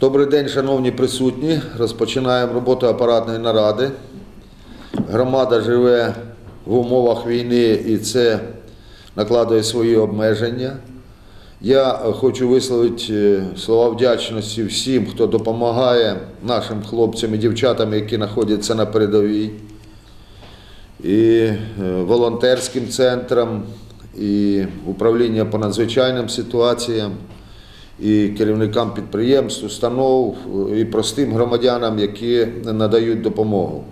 Добрий день, шановні присутні. Розпочинаємо роботу апаратної наради. Громада живе в умовах війни і це накладує свої обмеження. Я хочу висловити е, слова вдячності всім, хто допомагає нашим хлопцям і дівчатам, які знаходяться на передовій, і е, волонтерським центрам, і управління по надзвичайним ситуаціям і керівникам підприємств, установ і простим громадянам, які надають допомогу.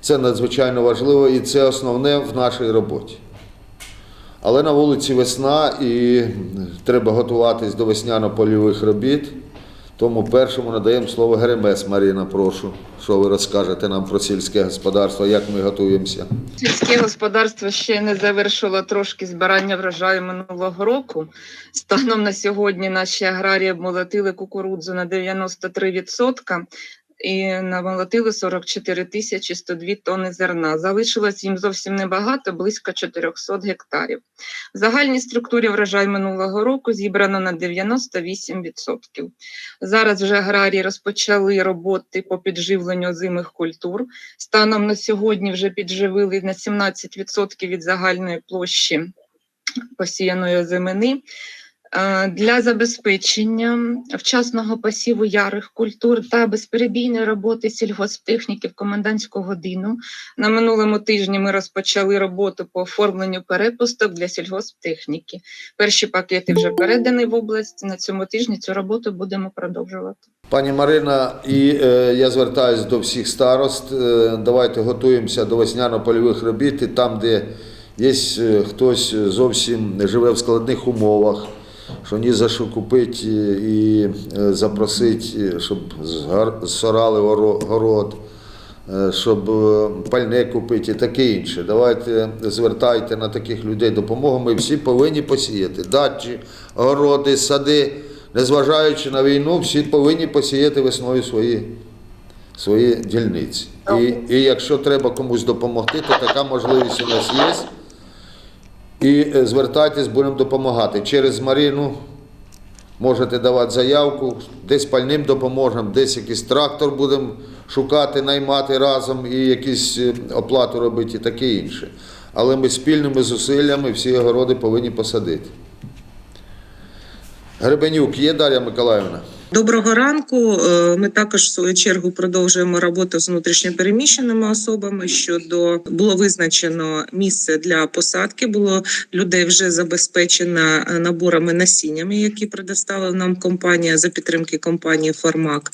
Це надзвичайно важливо і це основне в нашій роботі. Але на вулиці весна і треба готуватись до весняно-польових робіт. Тому першому надаємо слово Геремес Маріна, прошу, що ви розкажете нам про сільське господарство, як ми готуємося. Сільське господарство ще не завершило трошки збирання врожаю минулого року. Станом на сьогодні наші аграрії обмолотили кукурудзу на 93% і намолотили 44 тисячі 102 тонни зерна. Залишилось їм зовсім небагато, близько 400 гектарів. В загальній структурі врожай минулого року зібрано на 98%. Зараз вже аграрії розпочали роботи по підживленню озимих культур. Станом на сьогодні вже підживили на 17% від загальної площі посіяної озимини. Е, Для забезпечення вчасного посіву ярих культур та безперебійної роботи сільгосптехніки в комендантську годину на минулому тижні ми розпочали роботу по оформленню перепусток для сільгосптехніки. Перші пакети вже передані в область. На цьому тижні цю роботу будемо продовжувати. Пані Марина, і е, я звертаюся до всіх старост. Е, давайте готуємося до весняно-польових робіт, і там, де є е, хтось зовсім живе в складних умовах, що ні за що купити і е, запросити, щоб горо- город, е, щоб е, пальне купити і таке інше. Давайте звертайте на таких людей допомогу. Ми всі повинні посіяти дачі, городи, сади. Незважаючи на війну, всі повинні посіяти весною свої, свої дільниці. І, і якщо треба комусь допомогти, то така можливість у нас є. І е, звертайтесь, будемо допомагати. Через Маріну можете давати заявку, десь пальним допоможемо, десь якийсь трактор будемо шукати, наймати разом і якісь е, оплату робити і таке інше. Але ми спільними зусиллями всі огороди повинні посадити. Гребенюк є Дар'я Миколаївна? Доброго ранку. Е, Ми також в свою чергу продовжуємо роботу з внутрішньопереміщеними особами. Щодо було визначено місце для посадки. Було людей вже забезпечено е, наборами насіннями, які предоставила нам компанія за підтримки компанії Фармак.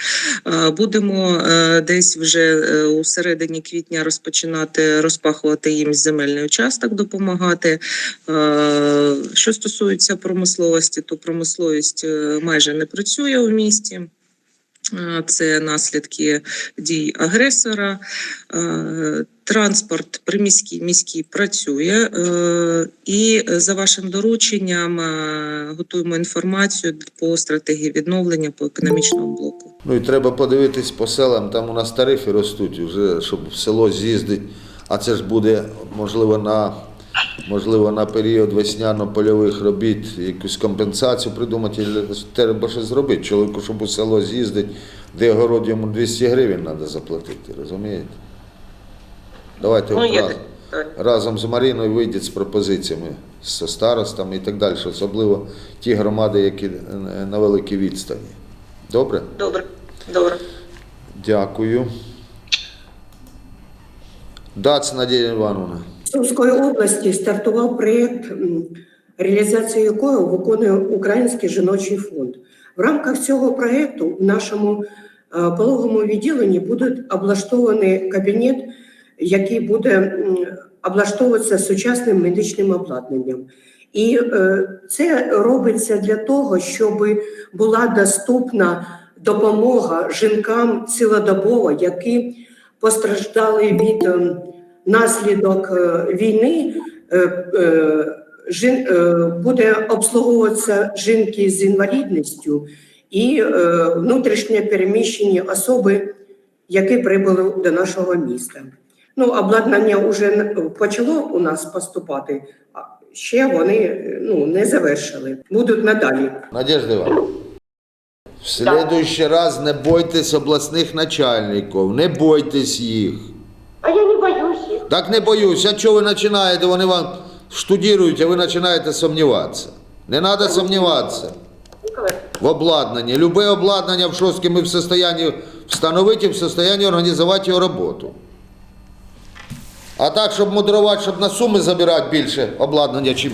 Е, Будемо десь вже у середині квітня розпочинати розпахувати їм земельний участок, допомагати. Що стосується промисловості, то промисловість майже не працює у місті. Е, Це наслідки дій агресора. Е, Транспорт приміський міський працює, Е, і за вашим дорученням готуємо інформацію по стратегії відновлення по економічному блоку. Ну і треба подивитись по селам, там у нас тарифи ростуть, вже, щоб село з'їздити. А це ж буде, можливо, на, можливо, на період весняно-польових робіт якусь компенсацію придумати, треба щось зробити. Чоловіку, щоб у село з'їздити, де город йому 200 гривень треба заплатити, розумієте? Давайте Ну, таке. разом з Маріною вийдіть з пропозиціями, з старостами і так далі, особливо ті громади, які на великій відстані. Добре? Добре, добре. Дякую. Дац Надія Івановна. Сумської області стартував проєкт, реалізацію якого виконує Український жіночий фонд. В рамках цього проєкту в нашому е, пологовому відділенні буде облаштований кабінет, який буде облаштовуватися сучасним медичним обладнанням. І е, це робиться для того, щоб була доступна допомога жінкам цілодобово, які постраждали від ем, наслідок е, війни е, е, жін- буде обслуговуватися жінки з інвалідністю і внутрішньо переміщені особи, які прибули до нашого міста. Ну, обладнання вже почало у нас поступати, а ще вони ну, не завершили. Будуть надалі. Надежда Івановна. В следующий раз не бойтесь обласних начальників, не бойтесь їх. А я не боюсь их. Так не боюсь, а чого ви починаєте, вони вам штудірують, а ви починаєте сумніватися. Не треба сумніватися в обладнанні. Любе обладнання в Шостці ми в состоянні встановити в состоянні організувати його роботу. А так, щоб мудрувати, щоб на суми забирати більше обладнання, чим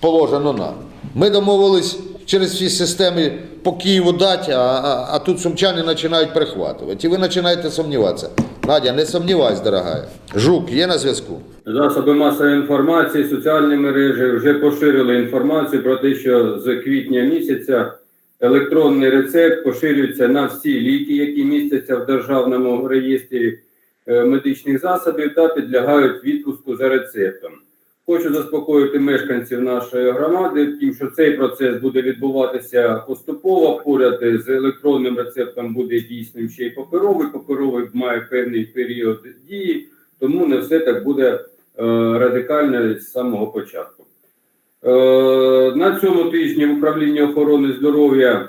положено нам. Ми домовились через всі системи по Києву дати, а, а, а тут сумчани починають перехватувати. І ви починаєте сумніватися. Надя, не сумнівайся, дорогая. Жук є на зв'язку? Засоби масової інформації, соціальні мережі вже поширили інформацію про те, що з квітня місяця електронний рецепт поширюється на всі ліки, які містяться в державному реєстрі е, медичних засобів та підлягають відпуску за рецептом. Хочу заспокоїти мешканців нашої громади, тим, що цей процес буде відбуватися поступово. Поряд з електронним рецептом буде дійсним ще й паперовий. Паперовий має певний період дії, тому не все так буде е, радикально з самого початку. Е, на цьому тижні в управлінні охорони здоров'я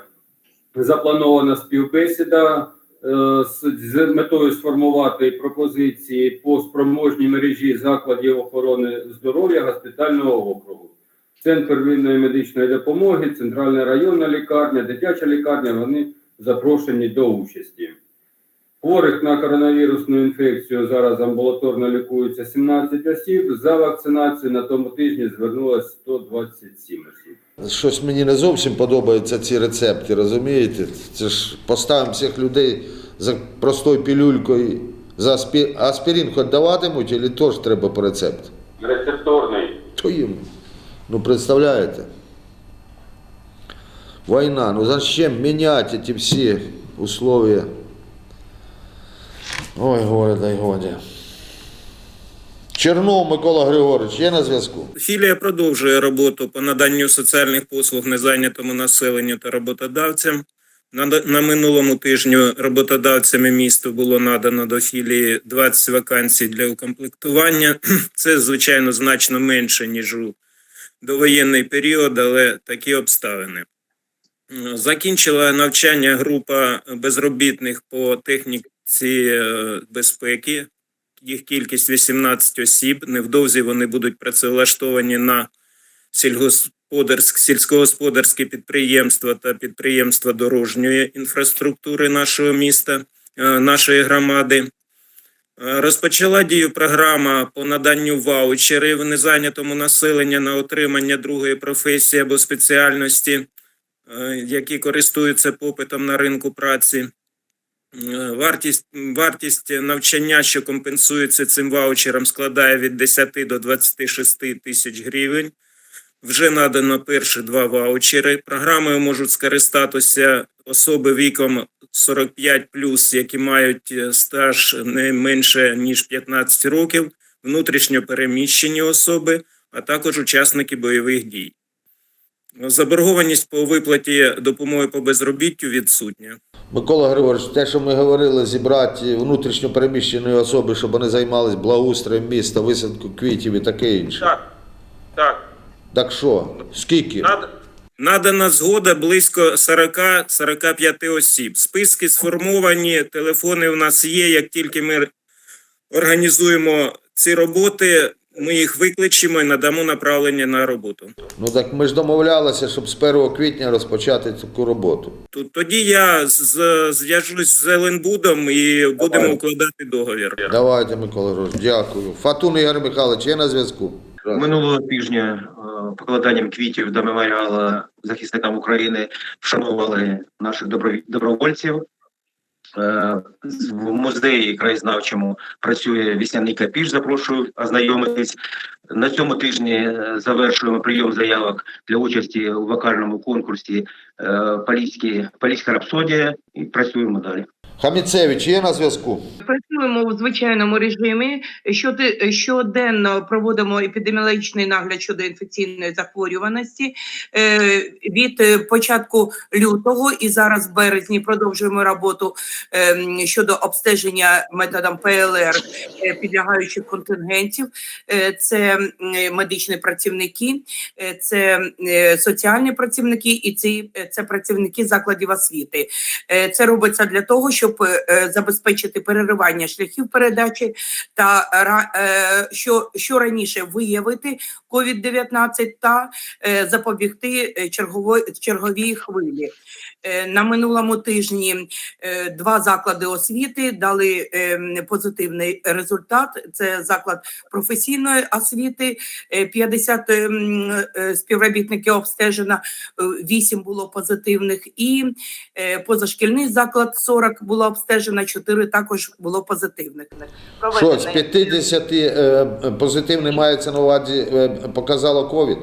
запланована співбесіда з, з метою сформувати пропозиції по спроможній мережі закладів охорони здоров'я госпітального округу. Центр первинної медичної допомоги, центральна районна лікарня, дитяча лікарня вони запрошені до участі. Хворих на коронавірусну інфекцію зараз амбулаторно лікується 17 осіб. За вакцинацію на тому тижні звернулося 127 осіб. Щось мені не зовсім подобаються ці рецепти, розумієте? Це ж поставимо всіх людей за простою пілюлькою. За аспі... аспірин хоч даватимуть, чи теж треба по рецепту? Рецепторний. То їм. Ну, представляєте? Война. Ну зачем менять эти все условия? Ой, горе, дай годі. Чернов Микола Григорович, є на зв'язку? Філія продовжує роботу по наданню соціальних послуг незайнятому населенню та роботодавцям. На, на минулому тижню роботодавцями місту було надано до філії 20 вакансій для укомплектування. Це, звичайно, значно менше, ніж у довоєнний період, але такі обставини. Закінчила навчання група безробітних по техніці е, безпеки їх кількість 18 осіб. Невдовзі вони будуть працевлаштовані на сільськогосподарські підприємства та підприємства дорожньої інфраструктури нашого міста, е, нашої громади. Е, Розпочала дію програма по наданню ваучерів незайнятому населенню на отримання другої професії або спеціальності, які користуються попитом на ринку праці. Е, Вартість, вартість навчання, що компенсується цим ваучером, складає від 10 до 26 тисяч гривень. Вже надано перші два ваучери. Програмою можуть скористатися особи віком 45 які мають е, стаж не менше ніж 15 років, внутрішньо переміщені особи, а також учасники бойових дій. Заборгованість по виплаті допомоги по безробіттю відсутня. Микола Григорович, те, що ми говорили, зібрати внутрішньо переміщені особи, щоб вони займалися благоустроєм міста, висадку квітів і таке інше. Так, так. Так що, скільки? Над- Надана згода близько 40-45 осіб. Списки сформовані, телефони в нас є. Як тільки ми організуємо ці роботи, ми їх викличемо і надамо направлення на роботу. Ну так ми ж домовлялися, щоб з 1 квітня розпочати таку роботу. Тут тоді я з- зв'яжусь з Зеленбудом і будемо укладати договір. Давайте, Микола Григорович, дякую. Фатун Ігор Михайлович, є на зв'язку? Минулого тижня е, покладанням квітів до меморіалу захисникам України вшановували наших добро- добровольців. Е, В музеї краєзнавчому працює вісняний капіш. Запрошую ознайомитись. На цьому тижні е, завершуємо прийом заявок для участі у вокальному конкурсі е, «Поліські- Поліська рапсодія і працюємо далі. Хаміцевич є на зв'язку? Працюємо в звичайному режимі. Щоденно проводимо епідеміологічний нагляд щодо інфекційної захворюваності. Е, Від е, початку лютого і зараз в березні продовжуємо роботу ем, щодо обстеження методом ПЛР е, підлягаючих контингентів. Е, Це медичні працівники, е, це е, соціальні працівники і е, це працівники закладів освіти. Е, Це робиться для того, щоб е, забезпечити переривання шляхів передачі та е, що, що раніше виявити COVID-19 та е, запобігти е, черговій хвилі. Е, На минулому тижні два заклади освіти дали позитивний результат. Це заклад професійної освіти, е, 50 ем, е, співробітників обстежено, е, 8 було позитивних, і позашкільний заклад 40 було обстежено, 4 також було позитивних. Що, з 50 е, позитивний мається на увазі, показало ковід?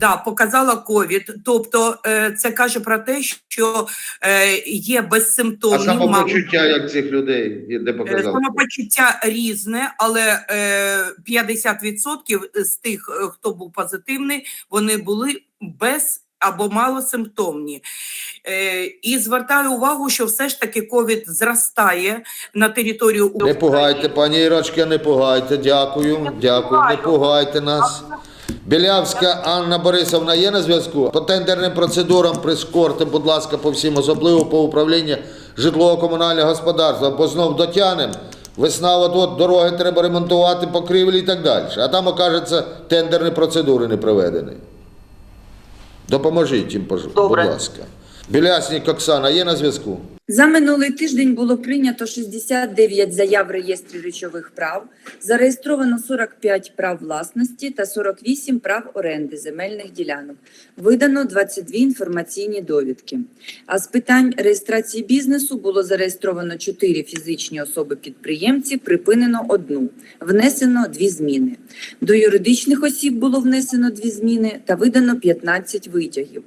Да, показала ковід. Тобто е, це каже про те, що е, є безсимптомні мало- самопочуття як цих людей, де Е, показало? Самопочуття різне, але е, 50% з тих, хто був позитивний, вони були без або малосимптомні. І звертаю увагу, що все ж таки ковід зростає на територію Не України. пугайте, пані Ірочка, не пугайте. Дякую, дякую, не пугайте нас. Білявська Анна Борисовна є на зв'язку? По тендерним процедурам прискорте, будь ласка, по всім, особливо по управлінню житлово-комунального господарства, бо знов дотянемо. Весна, от от дороги треба ремонтувати, покрівлі і так далі. А там, окажеться, тендерні процедури не проведені. Допоможіть їм, будь ласка. Біляснік Оксана є на зв'язку? За минулий тиждень було прийнято 69 заяв в реєстрі речових прав, зареєстровано 45 прав власності та 48 прав оренди земельних ділянок. Видано 22 інформаційні довідки. А з питань реєстрації бізнесу було зареєстровано 4 фізичні особи-підприємці, припинено одну, внесено дві зміни. До юридичних осіб було внесено дві зміни та видано 15 витягів.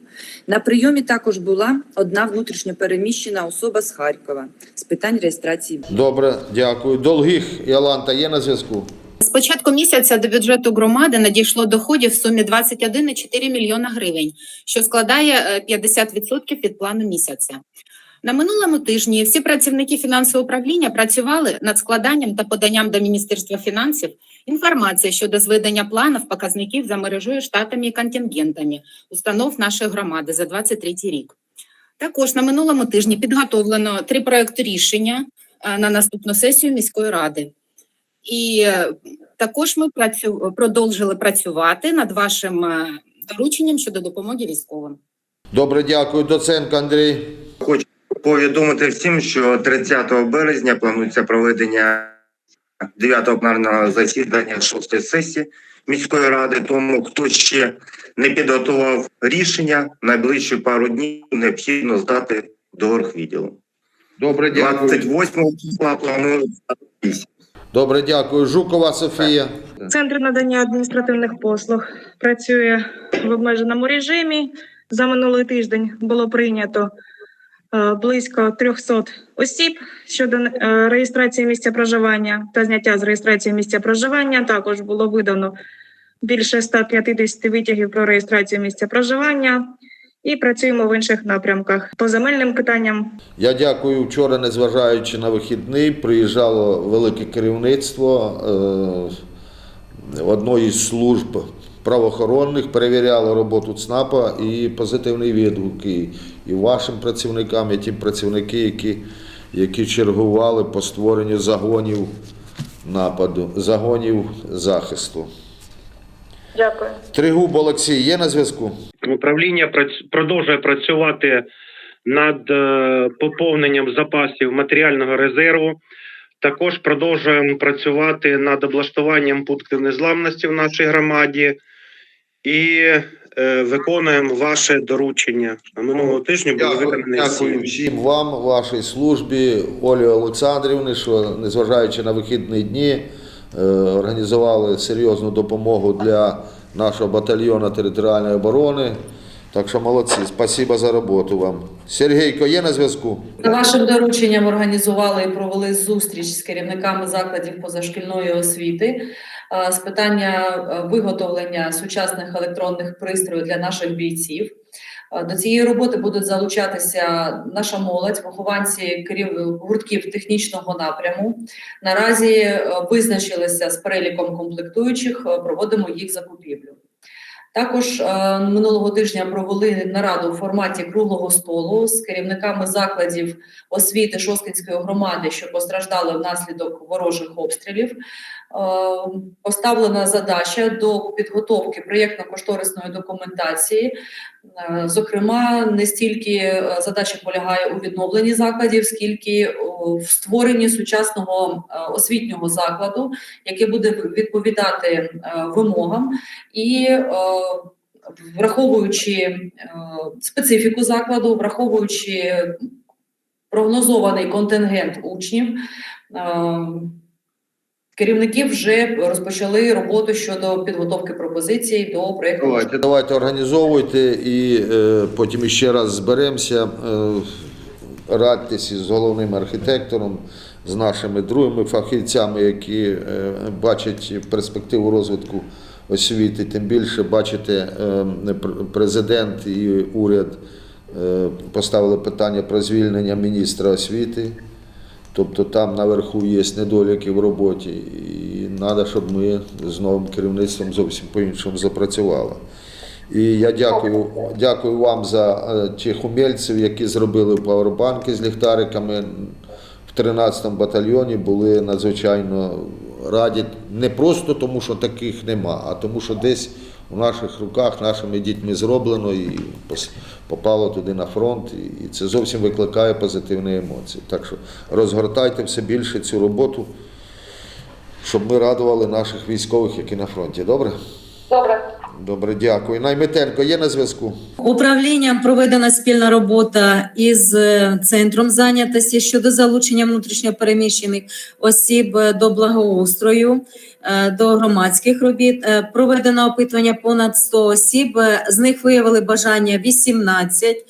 На прийомі також була одна внутрішньопереміщена особа з Харкова з питань реєстрації. Добре, дякую. Долгих Іоланта є на зв'язку? З початку місяця до бюджету громади надійшло доходів в сумі 21,4 мільйона гривень, що складає е, 50% від плану місяця. На минулому тижні всі працівники фінансового управління працювали над складанням та поданням до Міністерства фінансів інформації щодо зведення планів показників за мережею штатами і контингентами установ нашої громади за 23 рік. Також на минулому тижні підготовлено три проекти рішення е, на наступну сесію міської ради. І е, також ми працю... продовжили працювати над вашим е, дорученням щодо допомоги військовим. Добре, дякую. Доценко Андрій. Хочу повідомити всім, що 30 березня планується проведення 9-го пленарного засідання 6 сесії міської ради. Тому хто ще не підготував рішення, найближчі пару днів необхідно здати до оргвідділу. Добре, дякую. 28 числа планують. Добре, дякую. Жукова Софія. Центр надання адміністративних послуг працює в обмеженому режимі. За минулий тиждень було прийнято близько 300 осіб щодо е, реєстрації місця проживання та зняття з реєстрації місця проживання. Також було видано більше 150 витягів про реєстрацію місця проживання. І працюємо в інших напрямках по земельним питанням. Я дякую. Вчора, незважаючи на вихідний, приїжджало велике керівництво е, одної з служб правоохоронних, перевіряло роботу ЦНАПа і позитивні відгуки і вашим працівникам, і ті працівники, які, які чергували по створенню загонів нападу, загонів захисту. Дякую. Тригуб Олексій є на зв'язку? Управління продовжує працювати над е, поповненням запасів матеріального резерву. Також продовжуємо працювати над облаштуванням пунктів незламності в нашій громаді і е, виконуємо ваше доручення. На минулого тижня були Дякую, виконані дякую всім вам, вашій службі, Олі Олександрівні, що незважаючи на вихідні дні, е, організували серйозну допомогу для нашого батальйону територіальної оборони. Так що молодці, спасибо за роботу вам. Сергійко, є на зв'язку? За вашим дорученням організували і провели зустріч з керівниками закладів позашкільної освіти з питання е, виготовлення сучасних електронних пристроїв для наших бійців. Е, До цієї роботи будуть залучатися наша молодь, вихованці керів гуртків технічного напряму. Наразі е, визначилися з переліком комплектуючих, е, проводимо їх закупівлю. Також е, минулого тижня провели нараду в форматі круглого столу з керівниками закладів освіти Шоскінської громади, що постраждали внаслідок ворожих обстрілів. Е, Поставлена задача до підготовки проєктно-кошторисної документації. Е, Зокрема, не стільки е, задача полягає у відновленні закладів, скільки в створенні сучасного освітнього закладу, який буде відповідати вимогам і враховуючи специфіку закладу, враховуючи прогнозований контингент учнів. Керівники вже розпочали роботу щодо підготовки пропозицій до проєкту. Давайте, давайте організовуйте і е, потім ще раз зберемося. Е, радьтесь із головним архітектором, з нашими другими фахівцями, які е, бачать перспективу розвитку освіти. Тим більше бачите, е, пр- президент і уряд е, поставили питання про звільнення міністра освіти. Тобто там наверху є недоліки в роботі, і треба, щоб ми з новим керівництвом зовсім по-іншому запрацювали. І я дякую, дякую вам за е, тих умільців, які зробили павербанки з ліхтариками. В 13-му батальйоні були надзвичайно раді не просто тому, що таких нема, а тому, що десь у наших руках, нашими дітьми зроблено і попало туди на фронт, і це зовсім викликає позитивні емоції. Так що розгортайте все більше цю роботу, щоб ми радували наших військових, які на фронті. Добре? Добре. Добре, дякую. Наймитенко є на зв'язку? Управлінням проведена спільна робота із е, центром зайнятості щодо залучення внутрішньопереміщених осіб е, до благоустрою, е, до громадських робіт. Проведено опитування понад 100 осіб. З них виявили бажання 18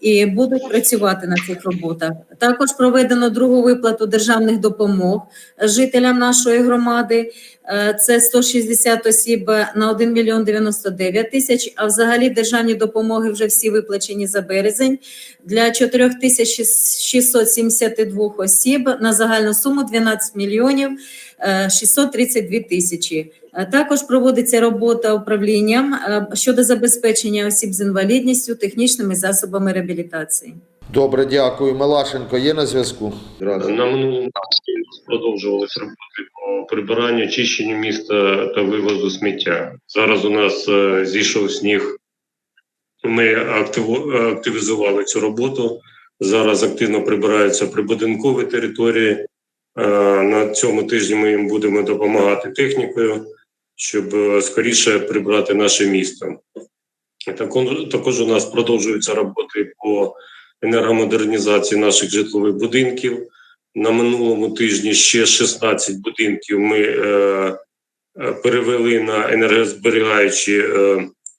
і будуть працювати на цих роботах. Також проведено другу виплату державних допомог жителям нашої громади. Е, Це 160 осіб на 1 мільйон 99 тисяч, а взагалі державні допомоги вже всі виплачені за березень для 4672 осіб на загальну суму 12 мільйонів 632 тисячі. Е, Також проводиться робота управлінням е, щодо забезпечення осіб з інвалідністю технічними засобами реабілітації. Добре, дякую. Мелашенко є на зв'язку? На минулому продовжувалися роботи по прибиранню, очищенню міста та вивозу сміття. Зараз у нас е, зійшов сніг. Ми активізували цю роботу. Зараз активно прибираються прибудинкові території. Е, На цьому тижні ми їм будемо допомагати технікою, щоб е, скоріше прибрати наше місто. Також, у нас продовжуються роботи по енергомодернізації наших житлових будинків. На минулому тижні ще 16 будинків ми е, перевели на енергозберігаючий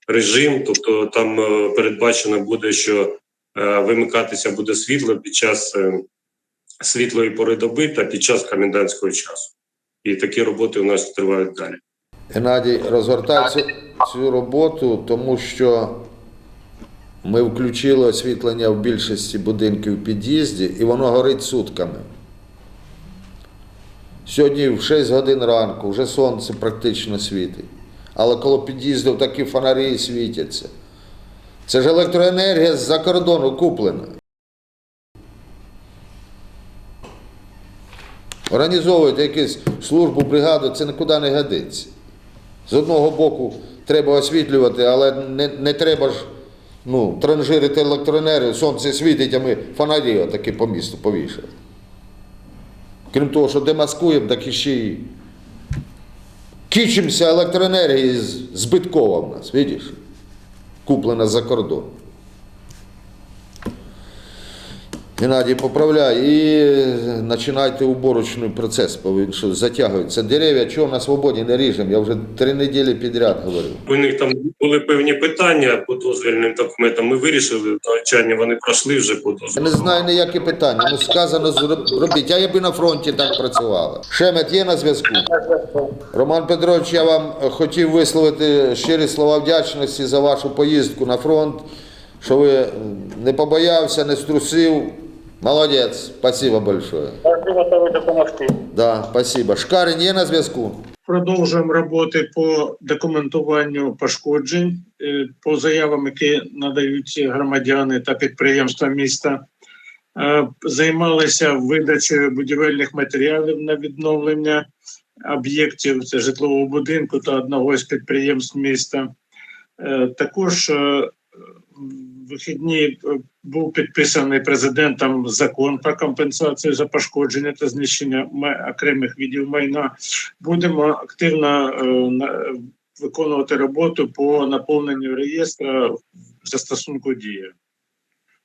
режим, тобто там передбачено буде, що вимикатися буде світло під час світлої пори доби та під час комендантського часу. І такі роботи у нас тривають далі. Геннадій, розгортай цю, цю роботу, тому що ми включили освітлення в більшості будинків в під'їзді, і воно горить сутками. Сьогодні в 6 годин ранку вже сонце практично світить. Але коло під'їздів такі фонарі світяться. Це ж електроенергія з-за кордону куплена. Організовуйте якусь службу, бригаду, це нікуди не годиться. З одного боку треба освітлювати, але не, не треба ж ну, транжирити електроенергію, сонце світить, а ми фонарі отакі по місту повішали. Крім того, що демаскуємо, так і ще й кічимося електроенергії збиткова в нас, видиш? Куплена за кордон. Геннадій, поправляй і починайте уборочний процес, що затягується. Дерев'я, чого на свободі не ріжемо? Я вже три неділі підряд говорю. У них там були певні питання по дозвільним документам. Ми вирішили навчання, вони пройшли вже по Я не знаю ніякі питання. Ну сказано зроб- робіть. А я би на фронті так працювала. Шемет є на зв'язку. Роман Петрович, я вам хотів висловити щирі слова вдячності за вашу поїздку на фронт, що ви не побоявся, не струсив. Молодець, спасибо большое. Завжди готовий допомогти. Да, спасибо. Шкарин є на зв'язку? Продовжуємо роботи по документуванню пошкоджень е, по заявам, які надають громадяни та підприємства міста. Е, Займалися видачею будівельних матеріалів на відновлення об'єктів це житлового будинку та одного з підприємств міста. Е, Також вихідні е, був підписаний президентом закон про компенсацію за пошкодження та знищення окремих видів майна будемо активно е, виконувати роботу по наповненню реєстра застосунку дія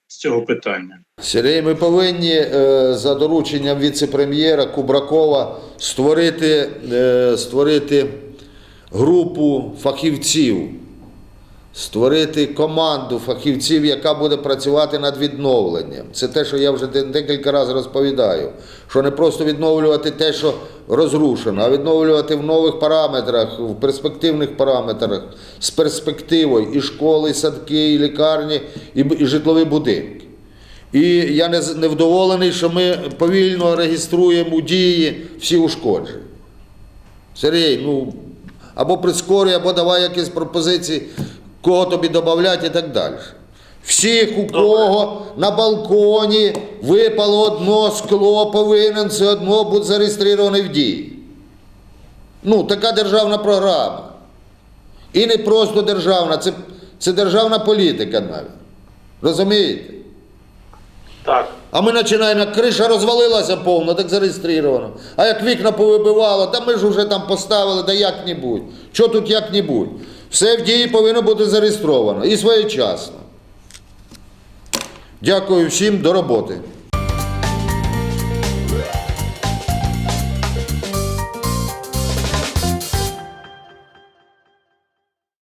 з цього питання. Сергій, ми повинні е, за дорученням віце-прем'єра Кубракова створити, створити групу фахівців, створити команду фахівців, яка буде працювати над відновленням. Це те, що я вже декілька разів розповідаю. Що не просто відновлювати те, що розрушено, а відновлювати в нових параметрах, в перспективних параметрах, з перспективою і школи, і садки, і лікарні, і, житлові будинки. І я не вдоволений, що ми повільно реєструємо дії всі ушкодження. Сергій, ну або прискорюй, або давай якісь пропозиції, кого тобі додати і так далі. Всіх, у кого на балконі випало одно скло, повинен все одно бути зареєстрований в дії. Ну, така державна програма. І не просто державна, це, це державна політика навіть. Розумієте? Так. А ми починаємо, криша розвалилася повно, так зареєстровано. А як вікна повибивало, та ми ж вже там поставили, да як-небудь. Що тут як-небудь? Все в дії повинно бути зареєстровано і своєчасно. Дякую всім, до роботи.